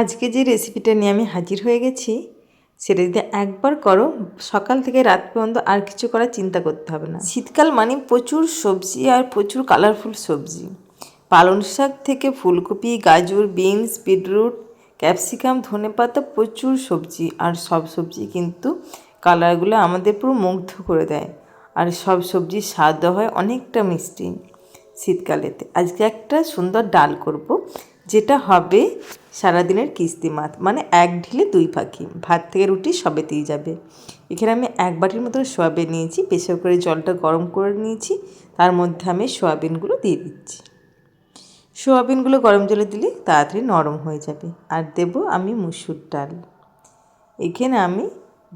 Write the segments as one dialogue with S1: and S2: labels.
S1: আজকে যে রেসিপিটা নিয়ে আমি হাজির হয়ে গেছি, সেটা যদি একবার করো, সকাল থেকে রাত পর্যন্ত আর কিছু করার চিন্তা করতে হবে না। শীতকাল মানে প্রচুর সবজি আর প্রচুর কালারফুল সবজি। পালং শাক থেকে ফুলকপি, গাজর বিনস বিটরুট ক্যাপসিকাম ধনেপাতা প্রচুর সবজি, আর সব সবজি কিন্তু কালারগুলো আমাদের পুরো মুগ্ধ করে দেয়। আর সব সবজির স্বাদও হয় অনেকটা মিষ্টি। শীতকালেতে আজকে একটা সুন্দর ডাল করব। যেটা হবে সারাদিনের কিস্তি মাত মানে এক ঢিলে দুই পাখি ভাত থেকে রুটি সবেতেই যাবে। এখানে আমি এক বাটির মতো সোয়াবিন নিয়েছি প্রেশার করে জলটা গরম করে নিয়েছি, তার মধ্যে আমি সোয়াবিনগুলো দিয়ে দিচ্ছি। সোয়াবিনগুলো গরম জলে দিলে তাড়াতাড়ি নরম হয়ে যাবে। আর দেব আমি মুসুর ডাল। এখানে আমি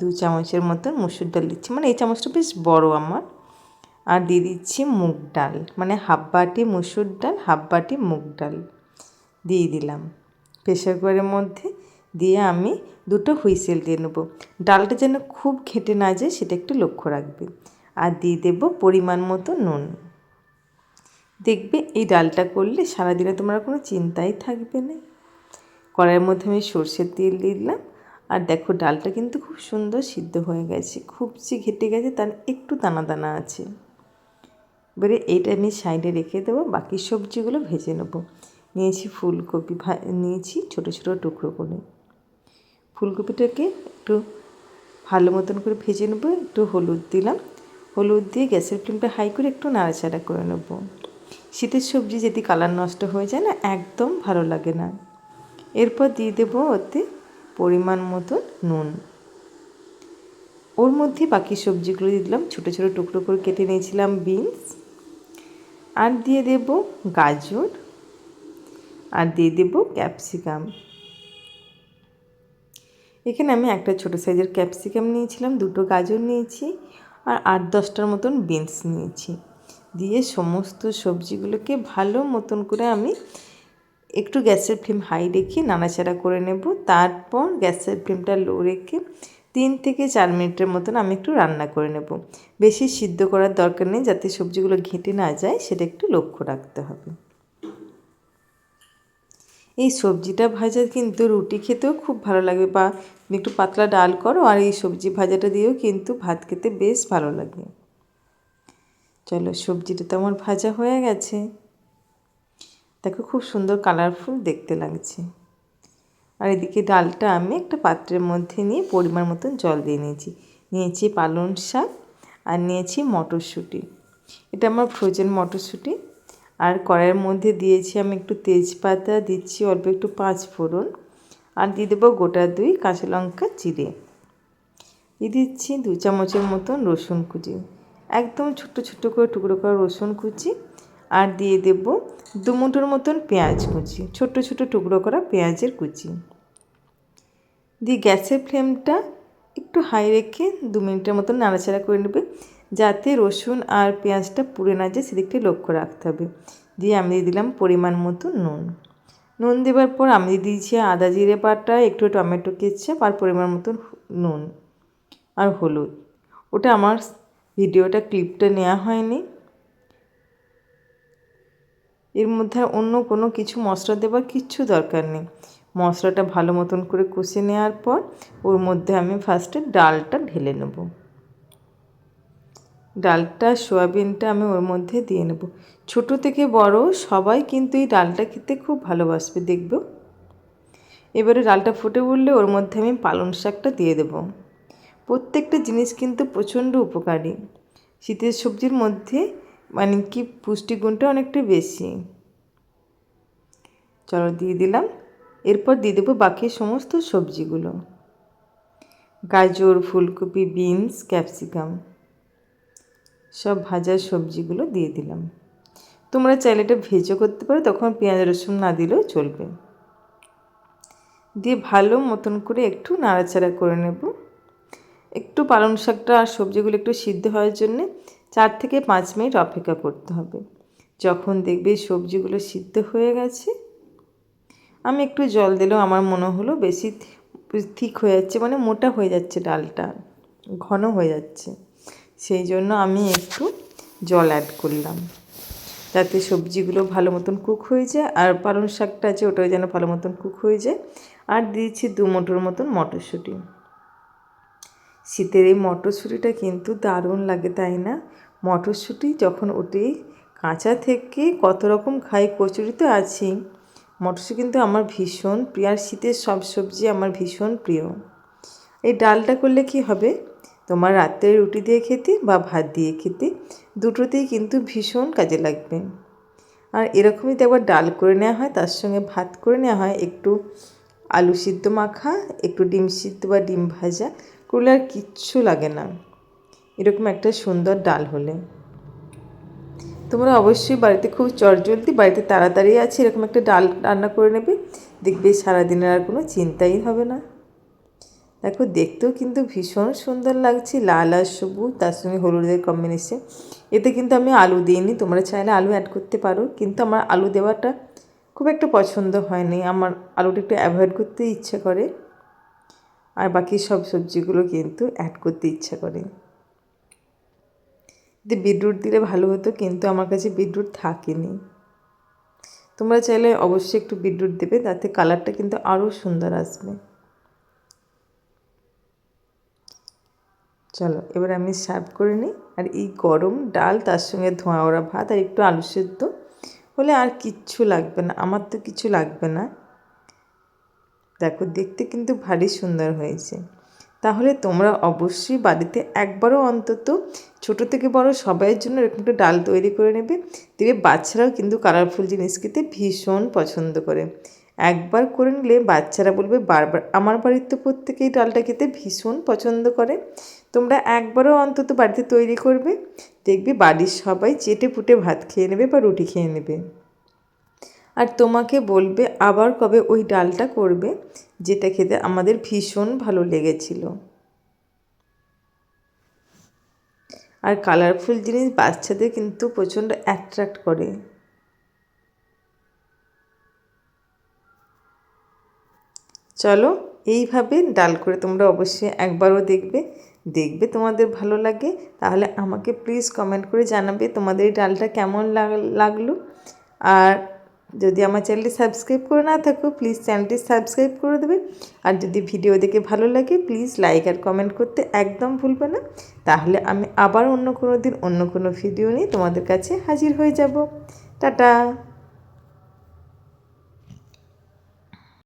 S1: দু চামচের মতন মুসুর ডাল দিচ্ছি মানে এই চামচটা বেশ বড় আমার। আর দিয়ে দিচ্ছি মুগ ডাল মানে হাফ বাটি মুসুর ডাল, হাফ বাটি মুগ ডাল। দিয়ে দিলাম। প্রেশার কুকারের মধ্যে দিয়ে আমি দুটো হুইসেল দিয়ে নেব। ডালটা যেন খুব ঘেটে না যায় সেটা একটু লক্ষ্য রাখবে। আর দিয়ে দেব পরিমাণ মতো নুন। দেখবে এই ডালটা করলে সারাদিনে তোমার কোনো চিন্তাই থাকবে না। কড়াইয়ের মধ্যে আমি সর্ষের তেল দিয়ে দিলাম। আর দেখো ডালটা কিন্তু খুব সুন্দর সিদ্ধ হয়ে গেছে। খুব যে ঘেটে গেছে তার একটু দানা দানা আছে। এবারে এইটা আমি সাইডে রেখে দেবো। বাকি সবজিগুলো ভেজে নেব। নিয়েছি ফুলকপি নিয়েছি ছোটো ছোটো টুকরো করে। ফুলকপিটাকে একটু ভালো মতন করে ভেজে নেব, একটু হলুদ দিলাম। হলুদ দিয়ে গ্যাসের ফ্লেমটা হাই করে একটু নাড়াচাড়া করে নেব। শীতের সবজি যদি কালার নষ্ট হয়ে যায় না, একদম ভালো লাগে না। এরপর দিয়ে দেবো ওতে পরিমাণ মতন নুন। ওর মধ্যে বাকি সবজিগুলো দিয়ে দিলাম, ছোটো ছোটো টুকরো করে কেটে নিয়েছিলাম বিনস। আর দিয়ে দেব গাজর। আর দিয়ে দেব ক্যাপসিকাম। এখানে আমি একটা ছোটো সাইজের ক্যাপসিকাম নিয়েছিলাম, দুটো গাজর নিয়েছি আর আট দশটার মতন বিনস নিয়েছি। দিয়ে সমস্ত সবজিগুলোকে ভালো মতন করে আমি একটু গ্যাসের ফ্লেম হাই রেখে নাড়াচাড়া করে নেব। তারপর গ্যাসের ফ্লেমটা লো রেখে তিন থেকে চার মিনিটের মতন আমি একটু রান্না করে নেব। বেশি সিদ্ধ করার দরকার নেই, যাতে সবজিগুলো ঘেঁটে না যায়, সেটা একটু লক্ষ্য রাখতে হবে। এই সবজিটা ভাজা কিন্তু রুটি খেতেও খুব ভালো লাগবে বা একটু পাতলা ডাল করো আর এই সবজি ভাজাটা দিয়েও কিন্তু ভাত খেতে বেশ ভালো লাগে। চলো, সবজিটা তো আমার ভাজা হয়ে গেছে। দেখো খুব সুন্দর কালারফুল দেখতে লাগছে। আর এদিকে ডালটা আমি একটা পাত্রের মধ্যে নিয়ে পরিমাণ মতন জল দিয়ে নিয়েছি। নিয়েছি পালং শাক আর নিয়েছি মটরশুঁটি। এটা আমার ফ্রোজেন মটরশুঁটি। আর কড়াইয়ের মধ্যে দিয়েছি আমি একটু তেজপাতা, দিচ্ছি অল্প একটু পাঁচ ফোড়ন আর দিয়ে দেবো গোটা দুই কাঁচা লঙ্কা চিড়ে। দিয়ে দিচ্ছি দু চামচের মতন রসুন কুচি, একদম ছোট্ট ছোট্ট করে টুকরো করা রসুন কুচি আর দিয়ে দেব দু মুঠোর মতন পেঁয়াজ কুচি, ছোট্ট ছোট টুকরো করা পেঁয়াজের কুচি। দিয়ে গ্যাসের ফ্লেমটা একটু হাই রেখে দু মিনিটের মতন নাড়াচাড়া করে নেবে। যাতে রসুন আর পেঁয়াজটা পুড়ে না যায়, সেদিকটা লক্ষ্য রাখতে হবে। দিয়ে আমি দিয়ে দিলাম পরিমাণ মতো নুন। নুন দেওয়ার পর আমি দিয়ে দিয়েছি আদা জিরে বাটা, একটু টমেটো কেচাপ আর পরিমাণ মতো নুন আর হলুদ। ওটা আমার ভিডিওটা, ক্লিপটা নেওয়া হয়নি। এর মধ্যে অন্য কোনো কিছু মশলা দেওয়ার কিচ্ছু দরকার নেই। মশলাটা ভালো মতন করে কষে নেওয়ার পর, ওর মধ্যে আমি ফার্স্টে ডালটা ঢেলে নেব। ডালটা, সোয়াবিনটা আমি ওর মধ্যে দিয়ে নেব। ছোট থেকে বড় সবাই কিন্তু এই ডালটা খেতে খুব ভালোবাসবে, দেখব। এবারে ডালটা ফুটে উঠলে ওর মধ্যে আমি পালং শাকটা দিয়ে দেব। প্রত্যেকটা জিনিস কিন্তু প্রচণ্ড উপকারী। শীতের সবজির মধ্যে মানে কি পুষ্টিগুণটা অনেকটা বেশি। চলো দিয়ে দিলাম। এরপর দিয়ে দেবো বাকি সমস্ত সবজিগুলো। গাজর, ফুলকপি, বিনস, ক্যাপসিকাম। সব ভাজা সবজিগুলো দিয়ে দিলাম। তোমরা চাইলে এটা ভেজও করতে পারো, তখন পেঁয়াজ, রসুন না দিলেও চলবে। দিয়ে ভালো মতন করে একটু নাড়াচাড়া করে নেব। একটু পালং শাকটা আর সবজিগুলো একটু সিদ্ধ হওয়ার জন্যে চার থেকে পাঁচ মিনিট অপেক্ষা করতে হবে। যখন দেখবে সবজিগুলো সিদ্ধ হয়ে গেছে, আমি একটু জল দিলেও আমার মনে হলো বেশি ঠিক হয়ে যাচ্ছে মানে মোটা হয়ে যাচ্ছে ডালটা, ঘন হয়ে যাচ্ছে। সেই জন্য আমি একটু জল অ্যাড করলাম। যাতে সবজিগুলো ভালো মতন কুক হয়ে যায় আর পালং শাকটা আছে ওটাও যেন ভালো মতন কুক হয়ে যায়। আর দিয়েছি দু মুঠোর মতন মটরশুঁটি। শীতের এই মটরশুঁটিটা কিন্তু দারুণ লাগে, তাই না? মটরশুঁটি যখন ওঠে কাঁচা থেকে কত রকম খাই কচুরি তো আছেই মটরশুঁটি কিন্তু আমার ভীষণ প্রিয় আর শীতের সব সবজি আমার ভীষণ প্রিয়। এই ডালটা করলে কি হবে? তোমার রাত্রে রুটি দিয়ে খেতে বা ভাত দিয়ে খেতে দুটোতেই কিন্তু ভীষণ কাজে লাগবে। আর এরকমই তো একবার ডাল করে নেওয়া হয়, তার সঙ্গে ভাত করে নেওয়া হয়, একটু আলু সিদ্ধ মাখা, একটু ডিম সিদ্ধ বা ডিম ভাজা করলে আর কিচ্ছু লাগে না। এরকম একটা সুন্দর ডাল হলে। তোমরা অবশ্যই বাড়িতে খুব চটজলদি, বাড়িতে তাড়াতাড়ি আছে এরকম একটা ডাল রান্না করে নেবে, দেখবে সারাদিনের আর কোনো চিন্তাই হবে না। দেখো, দেখতেও কিন্তু ভীষণ সুন্দর লাগছে, লাল আর সবুজ, তার সঙ্গে হলুদের কম্বিনেশন এতে কিন্তু আমি আলু দিইনি, তোমরা চাইলে আলু অ্যাড করতে পারো, কিন্তু আমার আলু দেওয়াটা খুব একটা পছন্দ হয়নি। আমার আলুটা একটু অ্যাভয়েড করতে ইচ্ছে করে, আর বাকি সব সবজিগুলো কিন্তু অ্যাড করতে ইচ্ছা করে। যদি বিটরুট দিলে ভালো হতো, কিন্তু আমার কাছে বিটরুট থাকেনি। তোমরা চাইলে অবশ্যই একটু বিটরুট দেবে, তাতে কালারটা কিন্তু আরও সুন্দর আসবে। চলো, এবার আমি সার্ভ করে নিই। আর এই গরম ডাল, তার সঙ্গে ধোঁয়া ওরা ভাত আর একটু আলু সেদ্ধ। হলে আর কিচ্ছু লাগবে না, আমার তো কিছু লাগবে না। দেখো, দেখতে কিন্তু ভারী সুন্দর হয়েছে। তাহলে তোমরা অবশ্যই বাড়িতে একবারও অন্তত ছোট থেকে বড় সবাইয়ের জন্য এরকম একটা ডাল তৈরি করে নেবে। দেবে বাচ্চারাও কিন্তু কালারফুল জিনিস খেতে ভীষণ পছন্দ করে। একবার করে নিলে বাচ্চারা বলবে বারবার, আমার বাড়ির তো প্রত্যেকেই ডালটা খেতে ভীষণ পছন্দ করে। তোমরা একবারও অন্তত বাড়িতে তৈরি করবে, দেখবে বাড়ির সবাই চেটে পুটে ভাত খেয়ে নেবে বা রুটি খেয়ে নেবে। আর তোমাকে বলবে আবার কবে ওই ডালটা করবে, যেটা খেতে আমাদের ভীষণ ভালো লেগেছিল। আর কালারফুল জিনিস বাচ্চাদের কিন্তু প্রচণ্ড অ্যাট্রাক্ট করে। চলো এইভাবে ডাল করে তোমরা অবশ্যই একবারও দেখবে। দেখবে তোমাদের ভালো লাগে। তাহলে আমাকে প্লিজ কমেন্ট করে জানাবে তোমাদের এই ডালটা কেমন লাগল। আর যদি আমার চ্যানেলটি সাবস্ক্রাইব করে না থাকো প্লিজ চ্যানেলটি সাবস্ক্রাইব করে দেবে। আর যদি ভিডিও দেখে ভালো লাগে প্লিজ লাইক আর কমেন্ট করতে একদম ভুলবে না। তাহলে আমি আবার অন্য কোনো দিন অন্য কোনো ভিডিও নিয়ে তোমাদের কাছে হাজির হয়ে যাব। টাটা!